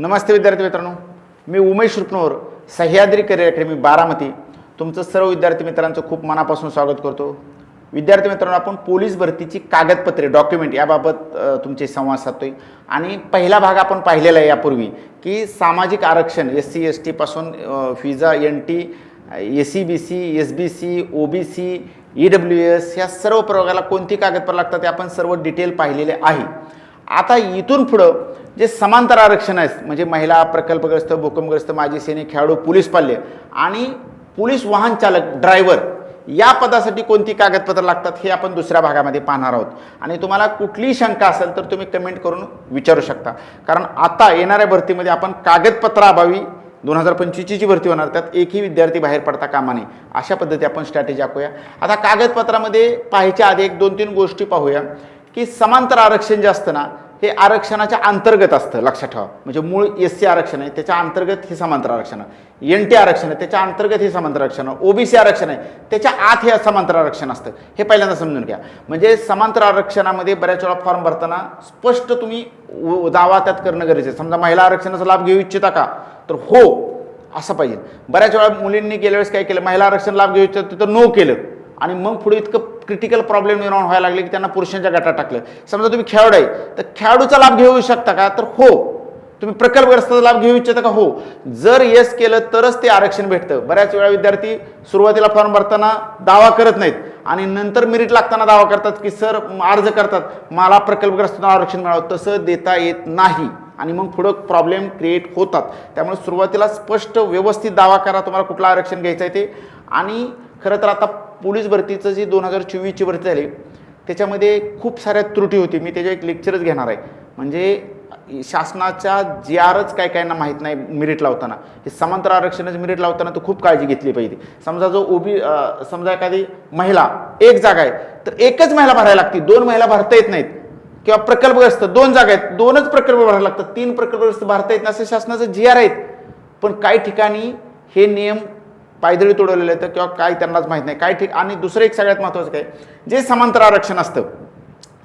नमस्ते विद्यार्थी मित्रांनो. मी उमेश रुपनोर सह्याद्री करिअर अकॅडमी बारामती. तुमचं सर्व विद्यार्थी मित्रांचं खूप मनापासून स्वागत करतो. विद्यार्थी मित्रांनो आपण पोलीस भरतीची कागदपत्रे डॉक्युमेंट याबाबत तुमचे संवाद साधतोय. आणि पहिला भाग आपण पाहिलेला आहे यापूर्वी की सामाजिक आरक्षण एस सी एस टीपासून फिजा N T S C B C S B C O B C E W S या सर्व प्रयोगाला कोणती कागदपत्र लागतात ते आपण सर्व डिटेल पाहिलेले आहे. आता इथून पुढं जे समांतर आरक्षण आहेत म्हणजे महिला प्रकल्पग्रस्त भूकंपग्रस्त माजी सैनिक खेळाडू पोलीस पाल्य आणि पोलीस वाहन चालक ड्रायव्हर या पदासाठी कोणती कागदपत्र लागतात हे आपण दुसऱ्या भागामध्ये पाहणार आहोत. आणि तुम्हाला कुठलीही शंका असेल तर तुम्ही कमेंट करून विचारू शकता. कारण आता येणाऱ्या भरतीमध्ये आपण कागदपत्राअभावी दोन हजार पंचवीसची जी भरती होणार त्यात एकही विद्यार्थी बाहेर पडता कामा नये. अशा पद्धती आपण स्ट्रॅटेजी आखूया. आता कागदपत्रामध्ये पाहायच्या आधी एक दोन तीन गोष्टी पाहूया. की समांतर आरक्षण जे असतं ना हे आरक्षणाच्या अंतर्गत असतं लक्षात ठेवा. म्हणजे मूळ एस सी आरक्षण आहे त्याच्या अंतर्गत हे समांतर आरक्षण आहे. एन टी आरक्षण आहे त्याच्या अंतर्गत हे समांतर आरक्षण आहे. ओबीसी आरक्षण आहे त्याच्या आत हे समांतर आरक्षण असतं. हे पहिल्यांदा समजून घ्या. म्हणजे समांतर आरक्षणामध्ये बऱ्याच वेळा फॉर्म भरताना स्पष्ट तुम्ही दावा त्यात करणं गरजेचं आहे. समजा महिला आरक्षणाचा लाभ घेऊ इच्छिता का? तर हो असं पाहिजे. बऱ्याच वेळा मुलींनी गेल्या वेळेस काय केलं? महिला आरक्षण लाभ घेऊ इच्छित तर नो केलं. आणि मग पुढे इतकं क्रिटिकल प्रॉब्लेम निर्माण व्हायला लागले की त्यांना पुरुषांच्या गटात टाकलं. समजा तुम्ही खेळाडू आहे तर खेळाडूचा लाभ घेऊ शकता का? तर हो. तुम्ही प्रकल्पग्रस्ताचा लाभ घेऊ इच्छिता का? हो. जर येस केलं तरच ते आरक्षण भेटतं. बऱ्याच वेळा विद्यार्थी सुरुवातीला फॉर्म भरताना दावा करत नाहीत आणि नंतर मेरिट लागताना दावा करतात की सर अर्ज करतात. मला प्रकल्पग्रस्तांना आरक्षण मिळावं. तसं देता येत नाही. आणि मग पुढं प्रॉब्लेम क्रिएट होतात. त्यामुळे सुरुवातीला स्पष्ट व्यवस्थित दावा करा. तुम्हाला कुठलं आरक्षण घ्यायचं आहे ते. आणि खरं तर आता पोलीस भरतीचं जी दोन हजार चोवीसची भरती झाली त्याच्यामध्ये खूप साऱ्या त्रुटी होती. मी त्याच्या एक लेक्चरच घेणार आहे. म्हणजे शासनाच्या जी आरच काय कायना माहीत नाही मिरिट लावताना. हे समांतर आरक्षणच मिरिट लावताना तर खूप काळजी घेतली पाहिजे. समजा जो ओबी समजा एखादी महिला एक जागा आहे तर एकच महिला भरायला लागते. दोन महिला भरता येत नाहीत. किंवा प्रकल्पग्रस्त दोन जागा आहेत. दोनच प्रकल्प भरायला लागतात. तीन प्रकल्पग्रस्त भरता येत नाही असं शासनाचं जी आर आहेत. पण काही ठिकाणी हे नियम पायदळी तोडवलेले आहेत किंवा काय त्यांनाच माहीत नाही. काय ठीक आणि दुसरं एक सगळ्यात महत्त्वाचं काय? जे समांतर आरक्षण असतं.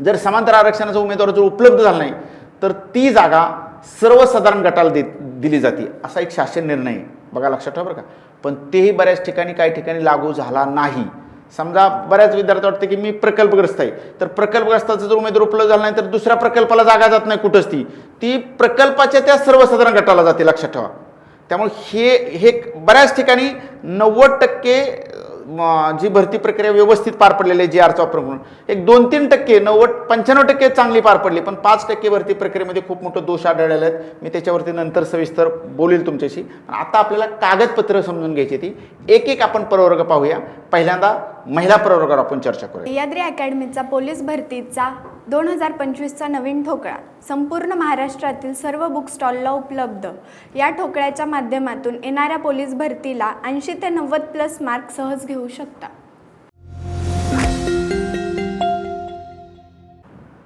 जर समांतर आरक्षणाचा उमेदवार जर उपलब्ध झाला नाही तर ती जागा सर्वसाधारण गटाला दे दिली जाते. असा एक शासन निर्णय आहे. बघा लक्षात ठेवा बरं का. पण तेही बऱ्याच ठिकाणी काही ठिकाणी लागू झाला नाही. समजा बऱ्याच विद्यार्थी वाटते की मी प्रकल्पग्रस्त आहे. तर प्रकल्पग्रस्ताचा जर उमेदवार उपलब्ध झाला नाही तर दुसऱ्या प्रकल्पाला जागा जात नाही कुठंच ती. ती प्रकल्पाच्या त्या सर्वसाधारण गटाला जाते लक्षात ठेवा. त्यामुळे हे हे बऱ्याच ठिकाणी नव्वद टक्के जी भरती प्रक्रिया व्यवस्थित पार पडलेली आहे जी आरचा वापर करून एक दोन तीन टक्के नव्वद पंच्याण्णव टक्के चांगली पार पडली पण पाच टक्के भरती प्रक्रियेमध्ये खूप मोठं दोष आढळलेले आहेत. मी त्याच्यावरती नंतर सविस्तर बोलेल तुमच्याशी. आता आपल्याला कागदपत्र समजून घ्यायची ती. एक एक आपण प्रवर्ग पाहूया. पहिल्यांदा महिला प्रवर्गावर आपण चर्चा करूया. याद्री अकॅडमीचा पोलीस भरतीचा दोन हजार पंचवीसचा नवीन ठोकळा संपूर्ण महाराष्ट्रातील सर्व बुक स्टॉलला उपलब्ध. या ठोकळ्याच्या माध्यमातून येणाऱ्या पोलीस भरतीला ऐंशी ते नव्वद प्लस मार्क सहज घेऊ शकता.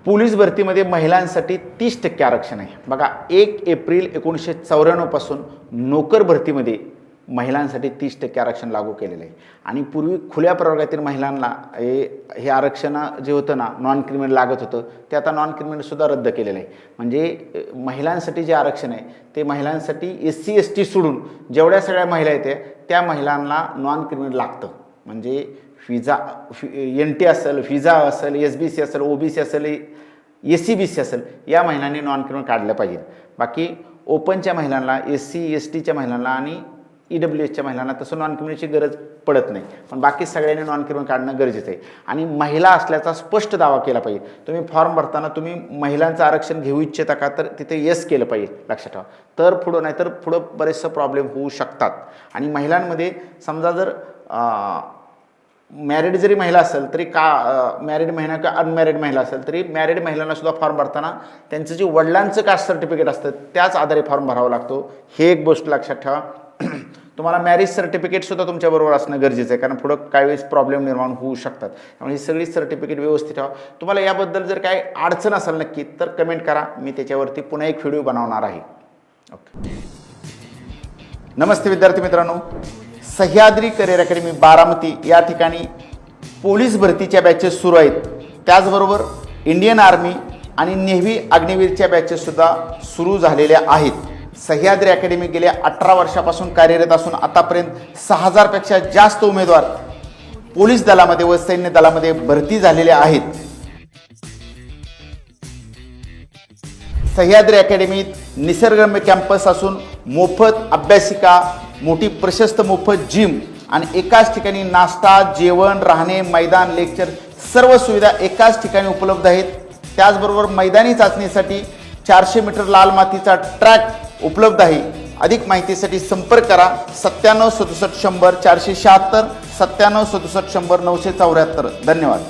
पोलीस भरतीमध्ये महिलांसाठी तीस टक्के आरक्षण आहे. बघा एक एप्रिल एकोणीसशे चौऱ्याण्णवपासून नोकर भरतीमध्ये महिलांसाठी तीस टक्के आरक्षण लागू केलेलं आहे. आणि पूर्वी खुल्या प्रवर्गातील महिलांना हे हे आरक्षण जे होतं ना नॉन क्रिमिनल लागत होतं ते आता नॉन क्रिमिनलसुद्धा रद्द केलेलं आहे. म्हणजे महिलांसाठी जे आरक्षण आहे ते महिलांसाठी एस सी एस टी सोडून जेवढ्या सगळ्या महिला आहेत त्या महिलांना नॉन क्रिमिनल लागतं. म्हणजे फिजा फि एन टी असेल फिजा असेल एस बी सी असेल ओ बी सी असेल एस सी बी सी असेल या महिलांनी नॉन क्रिमिनल काढलं पाहिजे. बाकी ओपनच्या महिलांना एस सी एस टीच्या महिलांना आणि ई डब्ल्यू एसच्या महिलांना तसं नॉन क्रिमिनलची गरज पडत नाही. पण बाकी सगळ्यांनी नॉन क्रिमिनल काढणं गरजेचं आहे. आणि महिला असल्याचा स्पष्ट दावा केला पाहिजे. तुम्ही फॉर्म भरताना तुम्ही महिलांचं आरक्षण घेऊ इच्छिता का तर तिथे येस केलं पाहिजे लक्षात ठेवा. तर पुढं नाही तर पुढं बरेचसं प्रॉब्लेम होऊ शकतात. आणि महिलांमध्ये समजा जर मॅरिड जरी महिला असेल तरी का मॅरिड महिला किंवा अनमॅरिड महिला असेल तरी मॅरिड महिलांना सुद्धा फॉर्म भरताना त्यांचं जे वडिलांचं कास्ट सर्टिफिकेट असतं त्याच आधारे फॉर्म भरावा लागतो. हे एक गोष्ट लक्षात ठेवा. तुम्हाला मॅरेज सर्टिफिकेटसुद्धा तुमच्याबरोबर असणं गरजेचं आहे कारण पुढं काही वेळेस प्रॉब्लेम निर्माण होऊ शकतात. त्यामुळे ही सगळी सर्टिफिकेट व्यवस्थित ठेवा. तुम्हाला याबद्दल जर काही अडचण असेल नक्की तर कमेंट करा. मी त्याच्यावरती पुन्हा एक व्हिडिओ बनवणार आहे. ओके नमस्ते विद्यार्थी मित्रांनो. सह्याद्री करिअर अकॅडमी बारामती या ठिकाणी पोलीस भरतीच्या बॅचेस सुरू आहेत. त्याचबरोबर इंडियन आर्मी आणि नेव्ही अग्निवीरच्या बॅचेससुद्धा सुरू झालेल्या आहेत. सह्याद्री अकॅडमी गेल्या अठरा वर्षापासून कार्यरत असून आतापर्यंत सहा हजारपेक्षा जास्त उमेदवार पोलीस दलामध्ये व सैन्य दलामध्ये भरती झालेले आहेत. सह्याद्री अकॅडमीत निसर्गरम्य कॅम्पस असून मोफत अभ्यासिका मोठी प्रशस्त मोफत जिम आणि एकाच ठिकाणी नाश्ता जेवण राहणे मैदान लेक्चर सर्व सुविधा एकाच ठिकाणी उपलब्ध आहेत. त्याचबरोबर मैदानी चाचणीसाठी चारशे मीटर लाल मातीचा ट्रॅक उपलब्ध आहे. अधिक माहितीसाठी संपर्क करा. सत्त्याण्णव सदुसष्ट शंभर चारशे शहात्तर सत्त्याण्णव सदुसष्ट शंभर नऊशे चौऱ्याहत्तर. धन्यवाद.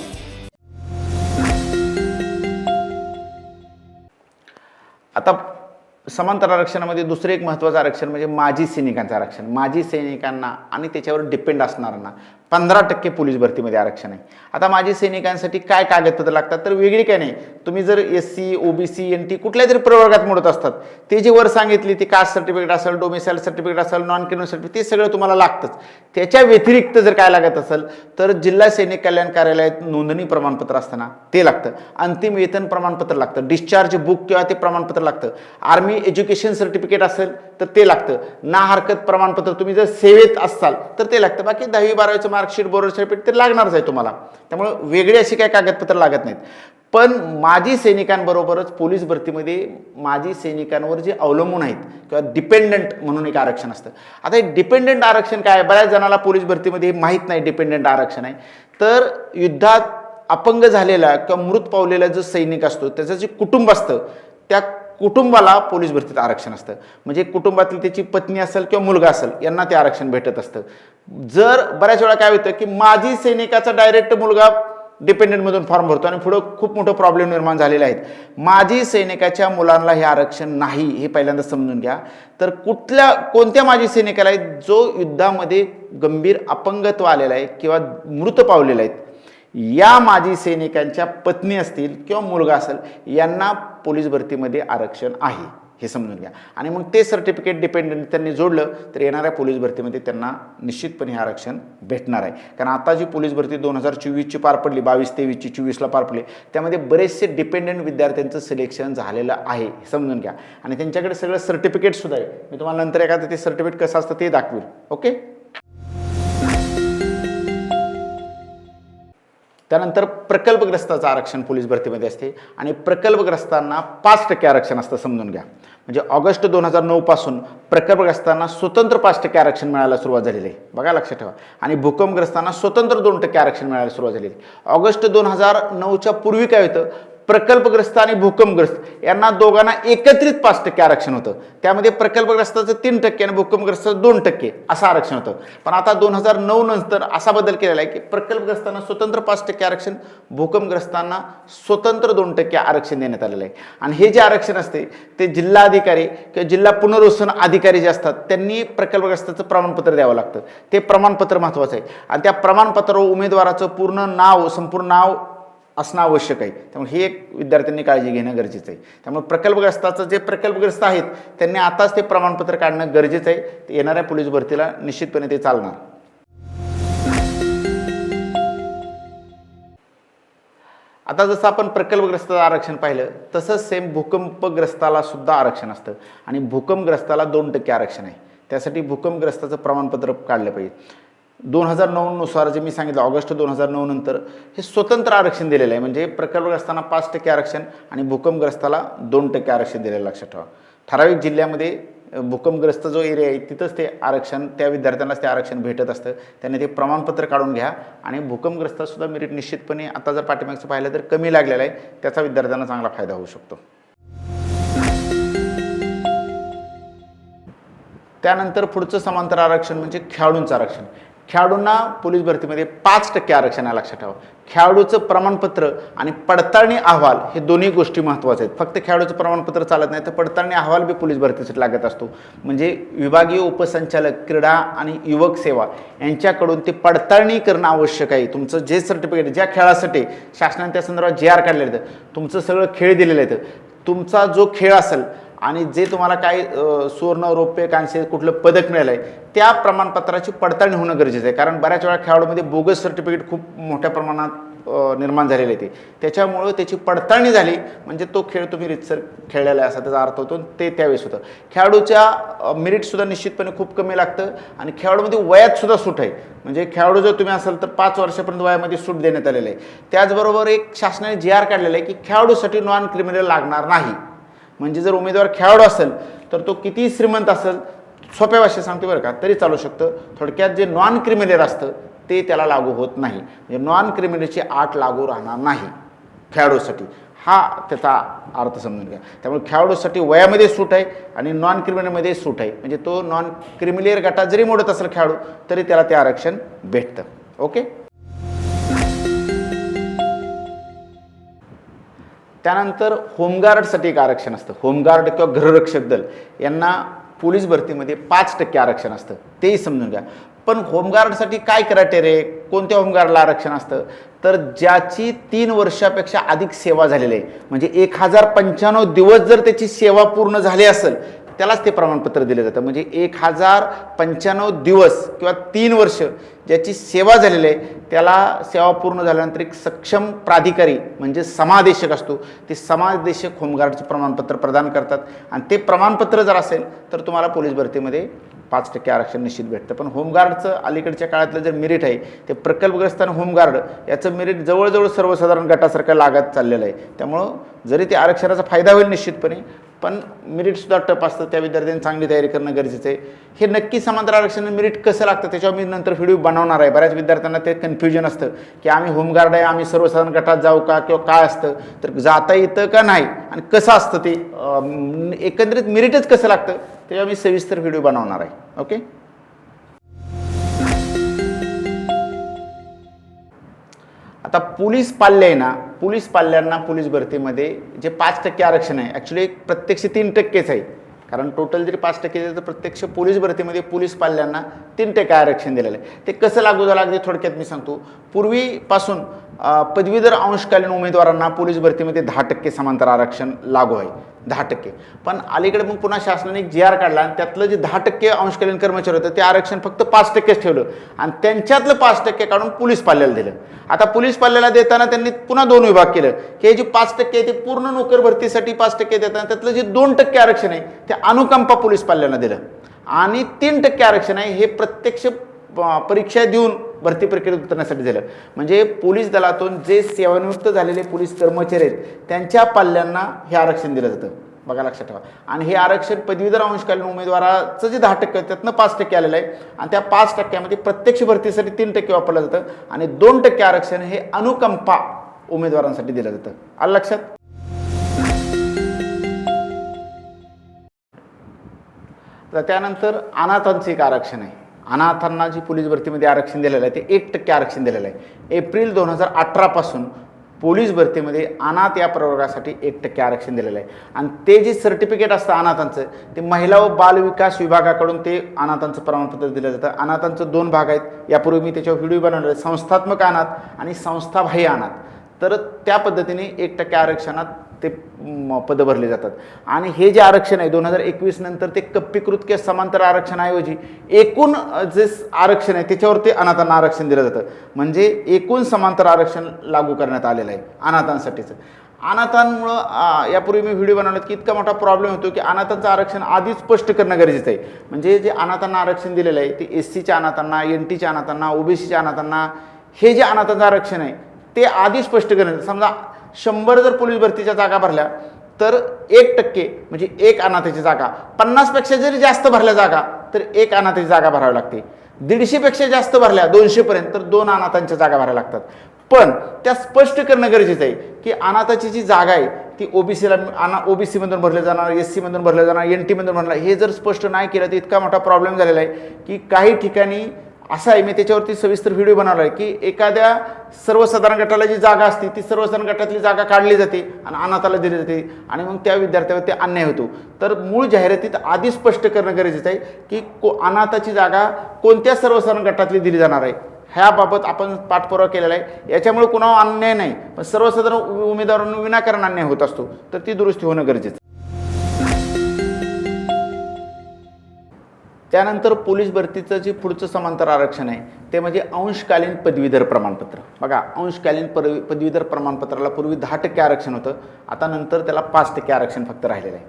आता समांतर आरक्षणामध्ये दुसरं एक महत्त्वाचं आरक्षण म्हणजे माजी सैनिकांचं आरक्षण. माजी सैनिकांना आणि त्याच्यावर डिपेंड असणाऱ्यांना. पंधरा टक्के पोलीस भरतीमध्ये आरक्षण आहे. आता माजी सैनिकांसाठी काय कागदपत्र लागतात तर वेगळी काय नाही. तुम्ही जर S C O B C N T कुठल्या तरी प्रवर्गात मोडत असतात ते जे वर सांगितले ते कास्ट सर्टिफिकेट असेल डोमिसाईल सर्टिफिकेट असेल नॉन क्रिमिनल सर्टिफिकेट ते सगळं तुम्हाला लागतंच. त्याच्या व्यतिरिक्त जर काय लागत असेल तर जिल्हा सैनिक कल्याण कार्यालयात नोंदणी प्रमाणपत्र असताना ते लागतं. अंतिम वेतन प्रमाणपत्र लागतं. डिस्चार्ज बुक किंवा ते प्रमाणपत्र लागतं. आर्मी एज्युकेशन सर्टिफिकेट असेल तर ते लागतं. ना हरकत प्रमाणपत्र तुम्ही जर सेवेत असाल तर ते लागतं. बाकी दहावी बारावीचं मार्कशीट बरोबर सर्टिफिकेट ते लागणारच आहे तुम्हाला. त्यामुळे वेगळी अशी काही कागदपत्र लागत नाहीत. पण माजी सैनिकांबरोबरच पोलीस भरतीमध्ये माजी सैनिकांवर जे अवलंबून आहेत किंवा डिपेंडंट म्हणून एक आरक्षण असतं. आता हे डिपेंडंट आरक्षण काय आहे? बऱ्याच जणाला पोलीस भरतीमध्ये हे माहीत नाही डिपेंडंट आरक्षण आहे. तर युद्धात अपंग झालेला किंवा मृत पावलेला जो सैनिक असतो त्याचं जे कुटुंब असतं त्या कुटुंबाला पोलीस भरतीत आरक्षण असतं. म्हणजे कुटुंबातील त्याची पत्नी असेल किंवा मुलगा असेल यांना ते आरक्षण भेटत असतं. जर बऱ्याच वेळा काय होतं की माजी सैनिकाचा डायरेक्ट मुलगा डिपेंडंटमधून फॉर्म भरतो आणि पुढं खूप मोठं प्रॉब्लेम निर्माण झालेले आहेत. माजी सैनिकाच्या मुलांना हे आरक्षण नाही हे पहिल्यांदा समजून घ्या. तर कुठल्या कोणत्या माजी सैनिकाला आहेत जो युद्धामध्ये गंभीर अपंगत्व आलेला आहे किंवा मृत पावलेला आहेत या माजी सैनिकांच्या पत्नी असतील किंवा मुलगा असेल यांना पोलीस भरतीमध्ये आरक्षण आहे हे समजून घ्या. आणि मग ते सर्टिफिकेट डिपेंडंट त्यांनी जोडलं तर येणाऱ्या पोलीस भरतीमध्ये त्यांना निश्चितपणे हे आरक्षण भेटणार आहे. कारण आता जी पोलीस भरती दोन हजार चोवीसची पार पडली बावीस तेवीसची चोवीसला पार पडली त्यामध्ये बरेचसे डिपेंडंट विद्यार्थ्यांचं सिलेक्शन झालेलं आहे हे समजून घ्या. आणि त्यांच्याकडे सगळं सर्टिफिकेटसुद्धा आहे. मी तुम्हाला नंतर एखादं ते सर्टिफिकेट कसं असतं ते दाखवेल ओके त्यानंतर प्रकल्पग्रस्ताचं आरक्षण पोलीस भरतीमध्ये असते. आणि प्रकल्पग्रस्तांना पाच टक्के आरक्षण असतं समजून घ्या. म्हणजे ऑगस्ट दोन हजार नऊपासून प्रकल्पग्रस्तांना स्वतंत्र पाच टक्के आरक्षण मिळायला सुरुवात झालेली आहे. बघा लक्षात ठेवा. आणि भूकंपग्रस्तांना स्वतंत्र दोन टक्के आरक्षण मिळायला सुरुवात झालेली आहे. ऑगस्ट दोन हजार नऊच्या पूर्वी काय होतं? प्रकल्पग्रस्त आणि भूकंपग्रस्त यांना दोघांना एकत्रित पाच टक्के आरक्षण होतं. त्यामध्ये प्रकल्पग्रस्ताचं तीन टक्के आणि भूकंपग्रस्ताचं दोन टक्के असं आरक्षण होतं. पण आता दोन हजार नऊ नंतर असा बदल केलेला आहे की प्रकल्पग्रस्तांना स्वतंत्र पाच टक्के आरक्षण भूकंपग्रस्तांना स्वतंत्र दोन टक्के आरक्षण देण्यात आलेलं आहे. आणि हे जे आरक्षण असते ते जिल्हाधिकारी किंवा जिल्हा पुनर्वसन अधिकारी जे असतात त्यांनी प्रकल्पग्रस्ताचं प्रमाणपत्र द्यावं लागतं. ते प्रमाणपत्र महत्त्वाचं आहे. आणि त्या प्रमाणपत्रावर उमेदवाराचं पूर्ण नाव संपूर्ण नाव असणं आवश्यक आहे. त्यामुळे हे एक विद्यार्थ्यांनी काळजी घेणं गरजेचं आहे. त्यामुळे प्रकल्पग्रस्ताचं जे प्रकल्पग्रस्त आहेत त्यांनी आताच ते प्रमाणपत्र काढणं गरजेचं आहे. ते येणाऱ्या पोलीस भरतीला निश्चितपणे ते चालणार. आता जसं आपण प्रकल्पग्रस्ताचं आरक्षण पाहिलं तसंच सेम भूकंपग्रस्ताला सुद्धा आरक्षण असतं. आणि भूकंपग्रस्ताला दोन टक्के आरक्षण आहे. त्यासाठी भूकंपग्रस्ताचं प्रमाणपत्र काढलं पाहिजे. दोन हजार नऊनुसार जे मी सांगितलं ऑगस्ट दोन हजार नऊ नंतर हे स्वतंत्र आरक्षण दिलेलं आहे. म्हणजे प्रकल्पग्रस्तांना पाच टक्के आरक्षण आणि भूकंपग्रस्ताला दोन टक्के आरक्षण दिलेलं लक्षात ठेवा. ठराविक जिल्ह्यामध्ये भूकंपग्रस्त जो एरिया आहे तिथंच ते आरक्षण त्या विद्यार्थ्यांनाच ते आरक्षण भेटत असतं. त्यांनी ते प्रमाणपत्र काढून घ्या आणि भूकंपग्रस्तासुद्धा मेरिट निश्चितपणे आता जर पाठीमागचं पाहिलं तर कमी लागलेलं आहे. त्याचा विद्यार्थ्यांना चांगला फायदा होऊ शकतो. त्यानंतर पुढचं समांतर आरक्षण म्हणजे खेळाडूंचं आरक्षण. खेळाडूंना पोलीस भरतीमध्ये पाच टक्के आरक्षण आहे लक्षात ठेवा. खेळाडूचं प्रमाणपत्र आणि पडताळणी अहवाल हे दोन्ही गोष्टी महत्त्वाच्या आहेत. फक्त खेळाडूचं प्रमाणपत्र चालत नाही तर पडताळणी अहवाल बी पोलीस भरतीसाठी लागत असतो. म्हणजे विभागीय उपसंचालक क्रीडा आणि युवक सेवा यांच्याकडून ते पडताळणी करणं आवश्यक आहे. तुमचं जे सर्टिफिकेट ज्या खेळासाठी शासनाने त्या संदर्भात जे आर काढलेलं आहे तुमचं सगळं खेळ दिलेलं आहे. तुमचा जो खेळ असेल आणि जे तुम्हाला काही सुवर्ण रौप्य कांस्य कुठलं पदक मिळालं आहे त्या प्रमाणपत्राची पडताळणी होणं गरजेचं आहे. कारण बऱ्याच वेळा खेळाडूमध्ये बोगस सर्टिफिकेट खूप मोठ्या प्रमाणात निर्माण झालेले ते. त्याच्यामुळं त्याची पडताळणी झाली. म्हणजे तो खेळ तुम्ही रितसर खेळलेला आहे असा त्याचा अर्थ होतो. ते त्यावेळेस होतं. खेळाडूच्या मेरिटसुद्धा निश्चितपणे खूप कमी लागतं आणि खेळाडूमध्ये वयातसुद्धा सूट आहे. म्हणजे खेळाडू जर तुम्ही असाल तर पाच वर्षापर्यंत वयामध्ये सूट देण्यात आलेलं आहे. त्याचबरोबर एक शासनाने जी आर काढलेला आहे की खेळाडूसाठी नॉन क्रिमिनल लागणार नाही. म्हणजे जर उमेदवार खेळाडू असेल तर तो कितीही श्रीमंत असेल सोप्या भाषेत सांगते बरं का तरी चालू शकतं. थोडक्यात जे नॉन क्रिमिनल असतं ते त्याला लागू होत नाही. म्हणजे नॉन क्रिमिनलची आट लागू राहणार नाही खेळाडूसाठी. हा त्याचा अर्थ समजून घ्या. त्यामुळे खेळाडूसाठी वयामध्ये सूट आहे आणि नॉन क्रिमिनलमध्ये सूट आहे. म्हणजे तो नॉन क्रिमिलियर गटात जरी मोडत असेल खेळाडू तरी त्याला ते आरक्षण भेटतं. ओके? त्यानंतर होमगार्डसाठी एक आरक्षण असतं. होमगार्ड किंवा गृहरक्षक दल यांना पोलीस भरतीमध्ये पाच टक्के आरक्षण असतं. तेही समजून घ्या. पण होमगार्डसाठी काय क्रायटेरिया आहे? कोणत्या होमगार्डला आरक्षण असतं? तर ज्याची तीन वर्षापेक्षा अधिक सेवा झालेली आहे. म्हणजे एक हजार पंच्याण्णव दिवस जर त्याची सेवा पूर्ण झाली असेल त्यालाच ते प्रमाणपत्र दिलं जातं. म्हणजे एक हजार पंच्याण्णव दिवस किंवा तीन वर्ष ज्याची सेवा झालेली आहे त्याला सेवा पूर्ण झाल्यानंतर एक सक्षम प्राधिकारी म्हणजे समादेशक असतो. ते समादेशक होमगार्डचं प्रमाणपत्र प्रदान करतात. आणि ते प्रमाणपत्र जर असेल तर तुम्हाला पोलीस भरतीमध्ये पाच टक्के आरक्षण निश्चित भेटतं. पण होमगार्डचं अलीकडच्या काळातलं जे मेरिट आहे ते प्रकल्पग्रस्त आणि होमगार्ड याचं मेरिट जवळजवळ सर्वसाधारण गटासारखं लागत चाललेलं आहे. त्यामुळं जरी ते आरक्षणाचा फायदा होईल निश्चितपणे पण मेरिटसुद्धा टप असतं. त्या विद्यार्थ्यांनी चांगली तयारी करणं गरजेचं आहे. हे नक्की समांतर आरक्षण मेरिट कसं लागतं? त्याच्यावर मी नंतर व्हिडिओ बनवणार आहे. बऱ्याच विद्यार्थ्यांना ते कन्फ्युजन असतं की आम्ही होमगार्ड आहे आम्ही सर्वसाधारण गटात जाऊ का किंवा काय असतं? तर जाता येतं का नाही? आणि कसं असतं ते? एकंदरीत मेरिटच कसं लागतं? त्याच्यावर मी सविस्तर व्हिडिओ बनवणार आहे. ओके आता पोलीस पाल्य आहे ना पोलीस पाल्यांना पोलीस भरतीमध्ये जे पाच टक्के आरक्षण आहे ॲक्च्युली एक प्रत्यक्ष तीन टक्केच आहे. कारण टोटल जरी पाच टक्के दिलं तर प्रत्यक्ष पोलीस भरतीमध्ये पोलीस पाल्यांना तीन टक्के आरक्षण दिलेलं आहे. ते कसं लागू झालं अगदी थोडक्यात मी सांगतो. पूर्वीपासून पदवीधर अंशकालीन उमेदवारांना पोलीस भरतीमध्ये दहा टक्के समांतर आरक्षण लागू आहे. दहा टक्के. पण अलीकडे मग पुन्हा शासनाने एक जी आर काढला आणि त्यातलं जे दहा टक्के अंशकालीन कर्मचारी होतं ते आरक्षण फक्त पाच टक्केच ठेवलं. आणि त्यांच्यातलं पाच टक्के काढून पोलीस पाल्याला दिलं. आता पोलीस पाल्याला देताना त्यांनी पुन्हा दोन विभाग केलं. की हे जे पाच टक्के आहे ते पूर्ण नोकर भरतीसाठी पाच टक्के देताना त्यातलं जे दोन टक्के आरक्षण आहे ते अनुकंपा पोलीस पाल्याला दिलं. आणि तीन टक्के आरक्षण आहे हे प्रत्यक्ष परीक्षा देऊन भरती प्रक्रियेत उतरण्यासाठी झालं म्हणजे पोलीस दलातून जे सेवानिवृत्त झालेले पोलीस कर्मचारी आहेत त्यांच्या पाल्यांना हे आरक्षण दिलं जातं. बघा लक्षात ठेवा. आणि हे आरक्षण पदवीधर अंशकालीन उमेदवाराचं जे दहा टक्के त्यातनं पाच टक्के आलेलं आहे. आणि त्या पाच टक्क्यामध्ये प्रत्यक्ष भरतीसाठी तीन टक्के वापरलं जातं. आणि दोन टक्के आरक्षण हे अनुकंपा उमेदवारांसाठी दिलं जातं. आलं लक्षात? तर त्यानंतर अनाथांचं एक आरक्षण आहे. अनाथांना जी पोलीस भरतीमध्ये आरक्षण दिलेलं आहे ते एक टक्के आरक्षण दिलेलं आहे. एप्रिल दोन हजार अठरापासून पोलीस भरतीमध्ये अनाथ या प्रवर्गासाठी एक टक्के आरक्षण दिलेलं आहे. आणि ते जे सर्टिफिकेट असतं अनाथांचं ते महिला व बालविकास विभागाकडून ते अनाथांचं प्रमाणपत्र दिलं जातं. अनाथांचं दोन भाग आहेत. यापूर्वी मी त्याच्यावर व्हिडिओ बनवले संस्थात्मक अनाथ आणि संस्थाबाह्य अनाथ. तर त्या पद्धतीने एक टक्के आरक्षणात ते पदं भरली जातात. आणि हे जे आरक्षण आहे दोन हजार एकवीस नंतर ते कप्पीकृत किंवा समांतर आरक्षणाऐवजी एकूण जे आरक्षण आहे त्याच्यावर ते अनाथांना आरक्षण दिलं जातं. म्हणजे एकूण समांतर आरक्षण लागू करण्यात आलेलं आहे अनाथांसाठीचं अनाथांमुळं यापूर्वी मी व्हिडिओ बनवल्यात की इतका मोठा प्रॉब्लेम होतो की अनाथांचं आरक्षण आधीच स्पष्ट करणं गरजेचं आहे. म्हणजे जे अनाथांना आरक्षण दिलेलं आहे ते एस सीच्या अनाथांना एन टीच्या अनाथांना ओबीसीच्या अनाथांना हे जे अनाथांचं आरक्षण आहे ते आधी स्पष्ट करणं समजा शंभर जर पोलीस भरतीच्या जागा भरल्या तर एक टक्के म्हणजे एक अनाथाची जागा. पन्नासपेक्षा जरी जास्त भरल्या जागा तर एक अनाथाची जागा भरावी लागते. दीडशेपेक्षा जास्त भरल्या दोनशेपर्यंत तर दोन अनाथांच्या जागा भराव्या लागतात. पण त्या स्पष्ट करणं गरजेचं आहे की अनाथाची जी जागा आहे ती ओबीसीला अना ओबीसीमधून भरले जाणार एस सीमधून भरले जाणार एन टीमधून भरणार हे जर स्पष्ट नाही केलं तर इतका मोठा प्रॉब्लेम झालेला आहे की काही ठिकाणी असं आहे. मी त्याच्यावरती सविस्तर व्हिडिओ बनवला आहे की एखाद्या सर्वसाधारण गटाला जी जागा असते ती सर्वसाधारण गटातली जागा काढली जाते आणि अनाथाला दिली जाते आणि मग त्या विद्यार्थ्यावरती अन्याय होतो. तर मूळ जाहिरातीत आधी स्पष्ट करणं गरजेचं आहे की को अनाथाची जागा कोणत्या सर्वसाधारण गटातली दिली जाणार आहे? ह्याबाबत आपण पाठपुरावा केलेला आहे. याच्यामुळे कुणावर अन्याय नाही पण सर्वसाधारण उमेदवारांना विनाकारण अन्याय होत असतो. तर ती दुरुस्ती होणं गरजेचं त्यानंतर पोलीस भरतीचं जे पुढचं समांतर आरक्षण आहे ते म्हणजे अंशकालीन पदवीधर प्रमाणपत्र. बघा अंशकालीन पर पदवीधर प्रमाणपत्राला पूर्वी दहा टक्के आरक्षण होतं आता नंतर त्याला पाच टक्के आरक्षण फक्त राहिलेलं आहे.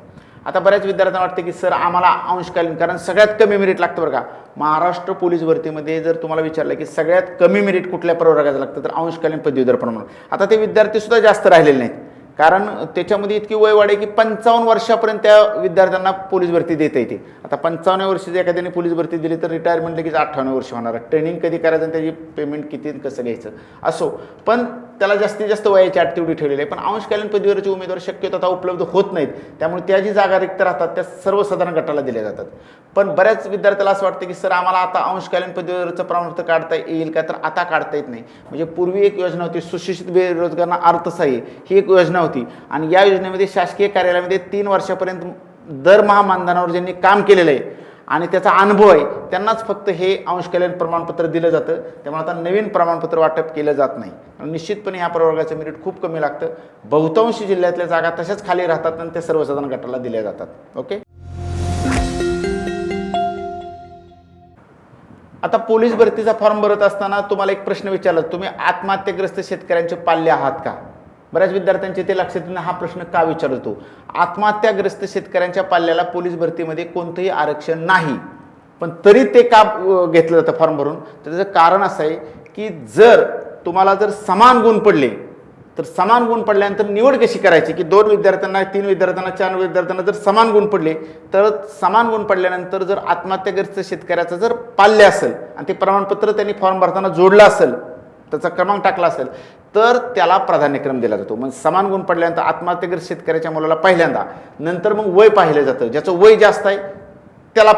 आता बऱ्याच विद्यार्थ्यांना वाटतं की सर आम्हाला अंशकालीन कारण सगळ्यात कमी मेरिट लागतं बरं का. महाराष्ट्र पोलीस भरतीमध्ये जर तुम्हाला विचारलं की सगळ्यात कमी मेरिट कुठल्या प्रवर्गाचं लागतं? तर अंशकालीन पदवीधर प्रमाण आता ते विद्यार्थीसुद्धा जास्त राहिलेले नाहीत. कारण त्याच्यामध्ये इतकी वय वाढ आहे की पंचावन्न वर्षापर्यंत त्या विद्यार्थ्यांना पोलीस भरती देता येते आता पंचावन्न वर्षी जर एखाद्याने पोलीस भरती दिली तर रिटायरमेंट लगेच अठ्ठावन्न वर्ष होणार. ट्रेनिंग कधी करायचं आणि त्याची पेमेंट किती कसं घ्यायचं? असो. पण त्याला जास्तीत जास्त वयाची अट तेवढी ठेवलेली आहे. पण अंशकालीन पदवीवरचे उमेदवार शक्यतो आता उपलब्ध होत नाहीत. त्यामुळे त्या जी जागा रिक्त राहतात त्या सर्वसाधारण गटाला दिल्या जातात. पण बऱ्याच विद्यार्थ्याला असं वाटतं की सर आम्हाला आता अंशकालीन पदवीवरचं प्रमाणपत्र काढता येईल का? तर आता काढता येत नाही. म्हणजे पूर्वी एक योजना होती सुशिक्षित बेरोजगारांना अर्थसहाय्य. ही एक योजना होती. आणि या योजनेमध्ये शासकीय कार्यालयामध्ये तीन वर्षापर्यंत दरमहा मानधनावर ज्यांनी काम केलेलं आहे आणि त्याचा अनुभव आहे त्यांनाच फक्त हे अंशकालीन प्रमाणपत्र दिलं जातं. त्यामुळे आता नवीन प्रमाणपत्र वाटप केलं जात नाही. निश्चितपणे ह्या प्रवर्गाचं मेरिट खूप कमी लागतं. बहुतांशी जिल्ह्यातल्या जागा तशाच खाली राहतात आणि त्या सर्वसाधारण गटाला दिल्या जातात. ओके? आता पोलीस भरतीचा फॉर्म भरत असताना तुम्हाला एक प्रश्न विचारला. तुम्ही आत्महत्याग्रस्त शेतकऱ्यांचे पाल्य आहात का? बऱ्याच विद्यार्थ्यांचे ते लक्षात येणं हा प्रश्न का विचारतो? आत्महत्याग्रस्त शेतकऱ्यांच्या पाल्याला पोलीस भरतीमध्ये कोणतंही आरक्षण नाही. पण तरी ते का घेतलं जातं फॉर्म भरून? तर त्याचं कारण असं आहे की जर तुम्हाला जर समान गुण पडले तर समान गुण पडल्यानंतर निवड कशी करायची? की दोन विद्यार्थ्यांना तीन विद्यार्थ्यांना चार विद्यार्थ्यांना जर समान गुण पडले तर समान गुण पडल्यानंतर जर आत्महत्याग्रस्त शेतकऱ्याचं जर पाल्य असेल आणि ते प्रमाणपत्र त्यांनी फॉर्म भरताना जोडलं असेल त्याचा क्रमांक टाकला असेल तर त्याला प्राधान्यक्रम दिला जातो. मग समान गुण पडल्यानंतर आत्महत्याग्रस्त शेतकऱ्याच्या मुलाला पहिल्यांदा. नंतर मग वय पाहिलं जातं. ज्याचं वय जास्त आहे त्याला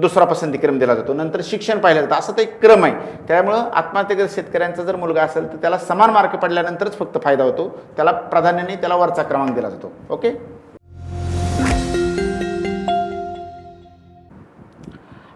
दुसरा पसंतीक्रम दिला जातो. नंतर शिक्षण पाहिलं जातं. असं तर एक क्रम आहे. त्यामुळं आत्महत्याग्रस्त शेतकऱ्यांचा जर मुलगा असेल तर त्याला समान मार्क पडल्यानंतरच फक्त फायदा होतो. त्याला प्राधान्याने त्याला वरचा क्रमांक दिला जातो. ओके?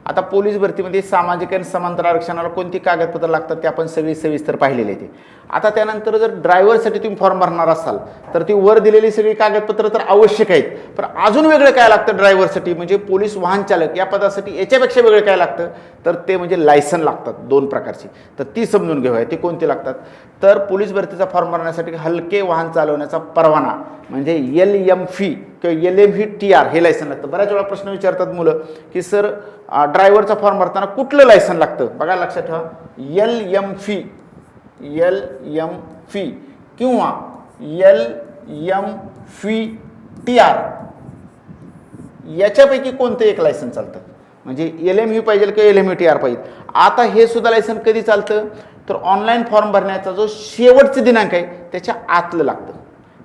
आता पोलीस भरतीमध्ये सामाजिक आणि समांतर आरक्षणाला कोणती कागदपत्र लागतात ते आपण सगळी सविस्तर पाहिलेली आहे ते आता त्यानंतर जर ड्रायव्हरसाठी तुम्ही फॉर्म भरणार असाल तर ती वर दिलेली सगळी कागदपत्र तर आवश्यक आहेत. पण अजून वेगळं काय लागतं ड्रायव्हरसाठी म्हणजे पोलीस वाहन चालक या पदासाठी याच्यापेक्षा वेगळं काय लागतं? तर ते म्हणजे लायसन लागतात दोन प्रकारची. तर ती समजून घेऊया ती कोणती लागतात? तर पोलीस भरतीचा फॉर्म भरण्यासाठी हलके वाहन चालवण्याचा परवाना म्हणजे एल एम फी किंवा L M V T R हे लायसन लागतं. बऱ्याच वेळा प्रश्न विचारतात मुलं की सर ड्रायव्हरचा फॉर्म भरताना कुठलं लायसन लागतं? बघा लक्षात ठेवा. L M V L M V किंवा L M V T R याच्यापैकी कोणतं एक लायसन चालतं? म्हणजे एल एम यू पाहिजे किंवा L M U T R पाहिजे? आता हे सुद्धा लायसन कधी चालतं? तर ऑनलाईन फॉर्म भरण्याचा जो शेवटचा दिनांक आहे त्याच्या आतलं लागतं.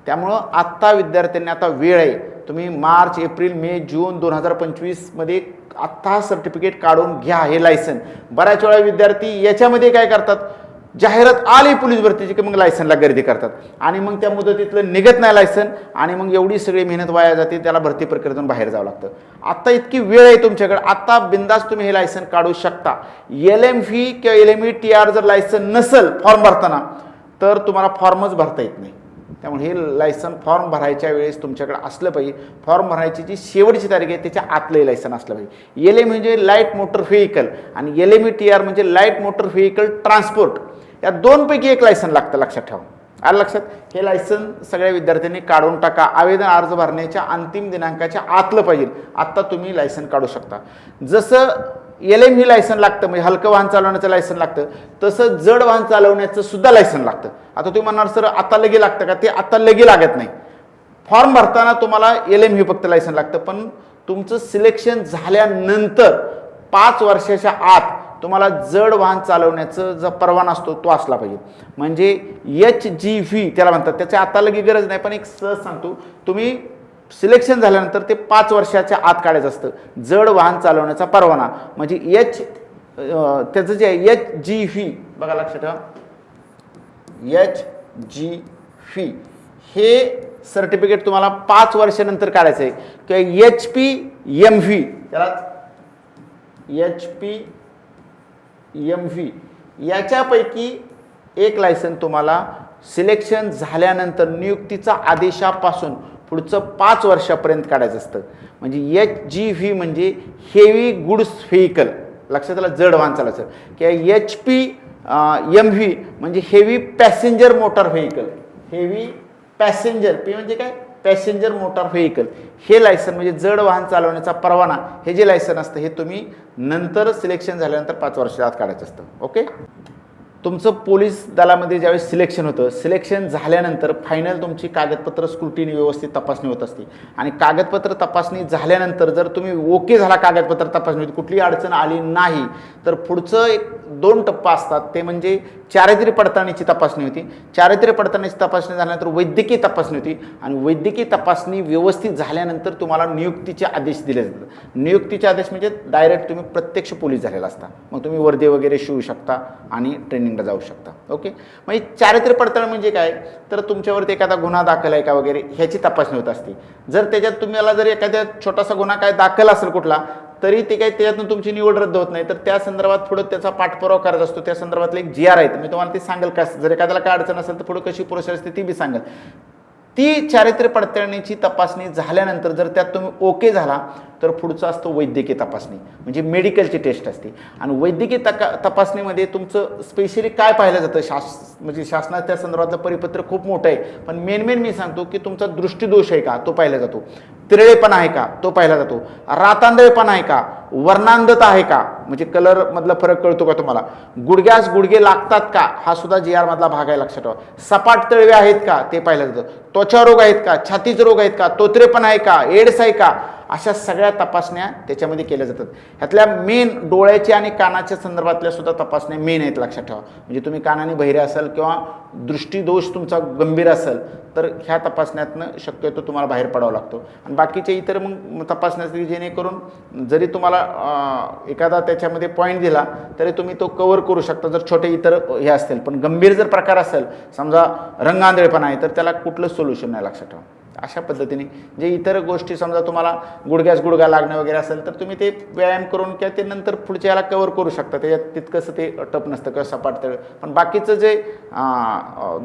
त्यामुळं आत्ता विद्यार्थ्यांनी आता वेळ आहे. तुम्ही मार्च एप्रिल मे जून दोन हजार पंचवीसमध्ये आत्ता सर्टिफिकेट काढून घ्या हे लायसन बऱ्याच वेळा विद्यार्थी याच्यामध्ये काय करतात? जाहिरात आली पोलीस भरतीची की मग लायसनला गर्दी करतात. आणि मग त्या मुदतीतलं निघत नाही लायसन आणि मग एवढी सगळी मेहनत वाया जाते त्याला भरती प्रक्रियेतून बाहेर जावं लागतं. आत्ता इतकी वेळ आहे तुमच्याकडे. आत्ता बिंदास तुम्ही हे लायसन काढू शकता. एल एम व्ही किंवा L M E T R जर लायसन नसेल फॉर्म भरताना तर तुम्हाला फॉर्मच भरता येत नाही. त्यामुळे हे लायसन फॉर्म भरायच्या वेळेस तुमच्याकडे असलं पाहिजे. फॉर्म भरायची जी शेवटची तारीख आहे त्याच्या आतलंही लायसन असलं पाहिजे. एल ए म्हणजे लाइट मोटर व्हेकल आणि L M E T R म्हणजे लाइट मोटर व्हेकल ट्रान्सपोर्ट या दोनपैकी एक लायसन लागतं लक्षात ठेवा. आलं लक्षात? हे लायसन सगळ्या विद्यार्थ्यांनी काढून टाका. आवेदन अर्ज भरण्याच्या अंतिम दिनांकाच्या आतलं पाहिजे. आत्ता तुम्ही लायसन काढू शकता. जसं एल एम ही लायसन लागतं म्हणजे हलकं वाहन चालवण्याचं लायसन लागतं तसं जड वाहन चालवण्याचं सुद्धा लायसन लागतं. आता तुम्ही म्हणणार सर आता लगे लागतं का? ते आता लगे लागत नाही. फॉर्म भरताना तुम्हाला एल एम ही फक्त लायसन लागतं पण तुमचं सिलेक्शन झाल्यानंतर पाच वर्षाच्या आत तुम्हाला जड वाहन चालवण्याचं जो परवाना असतो तो असला पाहिजे. म्हणजे एच जी व्ही त्याला म्हणतात. त्याच्या आता लगे गरज नाही पण एक सहज सांगतो. तुम्ही सिलेक्शन झाल्यानंतर ते पाच वर्षाच्या आत काढायचं असतं. जड वाहन चालवण्याचा परवाना. म्हणजे एच त्याचं जे आहे एच जी व्ही बघा लक्षात ठेवा. H G V. हे सर्टिफिकेट तुम्हाला पाच वर्षानंतर काढायचं आहे किंवा एच पी एम व्ही. त्याला एच पी एम व्ही. याच्यापैकी एक लायसन तुम्हाला सिलेक्शन झाल्यानंतर नियुक्तीचा आदेशापासून पुढचं पाच वर्षापर्यंत काढायचं असतं. म्हणजे एच जी व्ही म्हणजे हेवी गुड्स व्हेकल लक्षात आलं? जड वाहन चालायचं किंवा एच पी एम व्ही म्हणजे heavy passenger motor vehicle heavy passenger P म्हणजे काय? पॅसेंजर मोटार व्हेकल हे लायसन म्हणजे जड वाहन चालवण्याचा परवाना. हे जे लायसन असतं हे तुम्ही नंतर सिलेक्शन झाल्यानंतर पाच वर्षात काढायचं असतं. ओके तुमचं पोलीस दलामध्ये ज्यावेळेस सिलेक्शन होतं सिलेक्शन झाल्यानंतर फायनल तुमची कागदपत्र स्क्रुटीनी व्यवस्थित तपासणी होत असते. आणि कागदपत्र तपासणी झाल्यानंतर जर तुम्ही ओके झाला कागदपत्र तपासणी कुठलीही अडचण आली नाही तर पुढचं एक दोन टप्पा असतात. ते म्हणजे चारित्र्य पडताळणीची तपासणी होती. चारित्र्य पडताळणीची तपासणी झाल्यानंतर वैद्यकीय तपासणी होती. आणि वैद्यकीय तपासणी व्यवस्थित झाल्यानंतर तुम्हाला नियुक्तीचे आदेश दिले जातात. नियुक्तीचे आदेश म्हणजे डायरेक्ट तुम्ही प्रत्यक्ष पोलीस झालेला असता. मग तुम्ही वर्दे वगैरे शिवू शकता आणि ट्रेनिंग ट्रेनिंगला जाऊ शकता. ओके म्हणजे चारित्र्य पडताळणी म्हणजे काय? तर तुमच्यावरती एखादा गुन्हा दाखल आहे का वगैरे ह्याची तपासणी होत असते. जर त्याच्यात तुम्हाला जर एखाद्या छोटासा गुन्हा काय दाखल असेल कुठला तरी ते काही त्याच्यातून तुमची निवड रद्द होत नाही. तर त्या संदर्भात पुढं त्याचा पाठपुरावा करत असतो. त्या संदर्भातले एक जी आर आहे मी तुम्हाला ते सांगेल का? जर एखाद्याला काय अडचण असेल तर पुढं कशी प्रोसेस असते ती बी सांगेल. ती चारित्र्य पडताळणीची तपासणी झाल्यानंतर जर त्यात तुम्ही ओके झाला तर पुढचं असतं वैद्यकीय तपासणी. म्हणजे मेडिकलची टेस्ट असते. आणि वैद्यकीय तका तपासणीमध्ये तुमचं स्पेशली काय पाहिलं जातं? शास म्हणजे शासनाच्या त्या संदर्भातलं परिपत्र खूप मोठं आहे. पण मेन मेन मी सांगतो की तुमचा दृष्टीदोष आहे का? तो पाहिला जातो. तिरळेपणा आहे का? तो पाहिला जातो. रातांधळेपणा आहे का? वर्णांधता आहे का? म्हणजे कलरमधला फरक कळतो का तुम्हाला? गुडघ्यास गुडघे लागतात का? हा सुद्धा जी आर मधला भाग आहे लक्षात ठेवा. सपाट तळवे आहेत का? ते पाहिलं जातं. त्वचा रोग आहेत का? छातीच रोग आहेत का? तोत्रेपणा आहे का? एड्स आहे का? अशा सगळ्या तपासण्या त्याच्यामध्ये केल्या जातात. ह्यातल्या मेन डोळ्याच्या आणि कानाच्या संदर्भातल्या सुद्धा तपासण्या मेन आहेत लक्षात ठेवा. म्हणजे तुम्ही कानाने बहिरे असाल किंवा दृष्टीदोष तुमचा गंभीर असेल तर ह्या तपासण्यातनं शक्यतो तुम्हाला बाहेर पडावा लागतो. आणि बाकीचे इतर मग तपासण्या जेणेकरून जरी तुम्हाला एखादा त्याच्यामध्ये पॉईंट दिला तरी तुम्ही तो कवर करू शकता जर छोटे इतर हे असतील. पण गंभीर जर प्रकार असेल समजा रंगांधळेपणा आहे तर त्याला कुठलं सोल्युशन नाही लक्षात ठेवा. अशा पद्धतीने. जे इतर गोष्टी समजा तुम्हाला गुडघ्यास गुडघा लागणं वगैरे असेल तर तुम्ही ते व्यायाम करून किंवा ते नंतर पुढच्या याला कवर करू शकता. त्याच्यात तितकंसं ते टप नसतं किंवा सपाट तळ. पण बाकीचं जे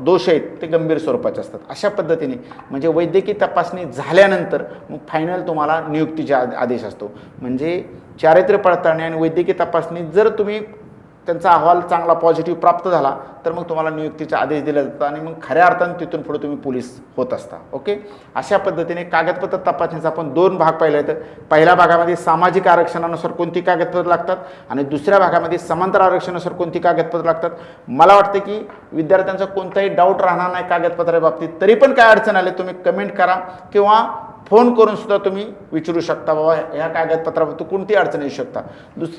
दोष आहेत ते गंभीर स्वरूपाचे असतात. अशा पद्धतीने. म्हणजे वैद्यकीय तपासणी झाल्यानंतर मग फायनल तुम्हाला नियुक्तीचा आदेश असतो. म्हणजे चारित्र्य पडताळणी आणि वैद्यकीय तपासणी जर तुम्ही त्यांचा अहवाल चांगला पॉझिटिव्ह प्राप्त झाला तर मग तुम्हाला नियुक्तीचा आदेश दिला जातो आणि मग खऱ्या अर्थाने तिथून पुढे तुम्ही पोलीस होत असता ओके अशा पद्धतीने कागदपत्र तपासणीचा आपण दोन भाग पाहिले आहेत पहिल्या भागामध्ये सामाजिक आरक्षणानुसार कोणती कागदपत्र लागतात आणि दुसऱ्या भागामध्ये समांतर आरक्षणानुसार कोणती कागदपत्र लागतात? मला वाटतं की विद्यार्थ्यांचा कोणताही डाऊट राहणार नाही कागदपत्राबाबतीत तरी पण काय अडचण आली तुम्ही कमेंट करा किंवा फोन करून सुद्धा तुम्ही विचारू शकता बाबा ह्या कागदपत्राबाबतीत कोणती अडचण येऊ शकता? दुस